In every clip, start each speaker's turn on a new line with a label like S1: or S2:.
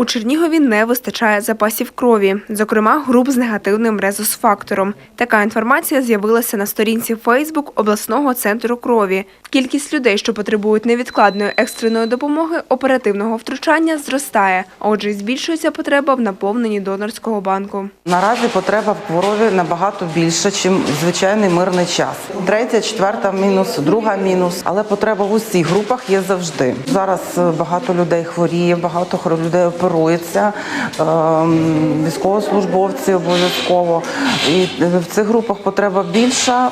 S1: У Чернігові не вистачає запасів крові, зокрема груп з негативним резус-фактором. Така інформація з'явилася на сторінці Фейсбук обласного центру крові. Кількість людей, що потребують невідкладної екстреної допомоги, оперативного втручання зростає, отже, збільшується потреба в наповненні донорського банку.
S2: Наразі потреба в крові набагато більша, ніж звичайний мирний час. Третя, четверта мінус, друга мінус. Але потреба в усіх групах є завжди. Зараз е, багато людей хворіє, багато людей оперується, ем, військовослужбовці обов'язково. І в цих групах потреба більша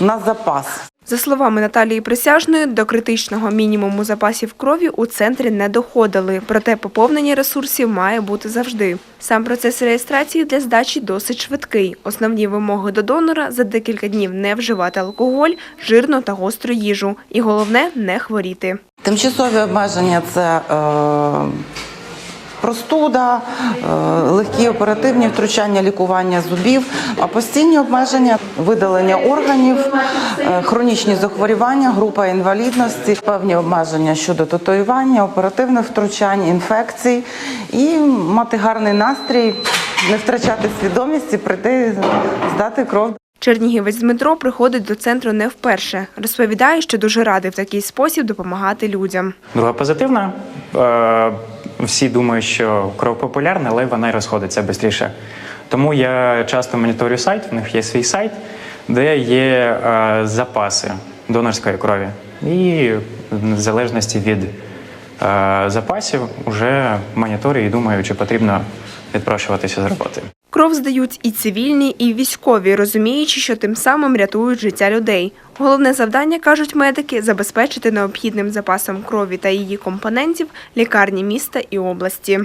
S2: на запас.
S1: За словами Наталії Присяжної, до критичного мінімуму запасів крові у центрі не доходили, проте поповнення ресурсів має бути завжди. Сам процес реєстрації для здачі досить швидкий. Основні вимоги до донора за декілька днів не вживати алкоголь, жирну та гостру їжу. І головне не хворіти.
S2: Тимчасові обмеження це е, простуда, е, легкі оперативні втручання, лікування зубів, а постійні обмеження видалення органів, е, хронічні захворювання, група інвалідності, певні обмеження щодо татуювання, оперативних втручань, інфекцій і мати гарний настрій, не втрачати свідомість і прийти здати кров.
S1: Чернігівець Дмитро приходить до центру не вперше. Розповідає, що дуже радий в такий спосіб допомагати людям.
S3: Друга позитивна. Всі думають, що кров популярна, але вона й розходиться швидше. Тому я часто моніторю сайт, в них є свій сайт, де є е, запаси донорської крові. І в залежності від е, запасів вже моніторю і думаю, чи потрібно відпрошуватися з роботи.
S1: Кров здають і цивільні, і військові, розуміючи, що тим самим рятують життя людей. Головне завдання, кажуть медики, забезпечити необхідним запасом крові та її компонентів лікарні міста і області.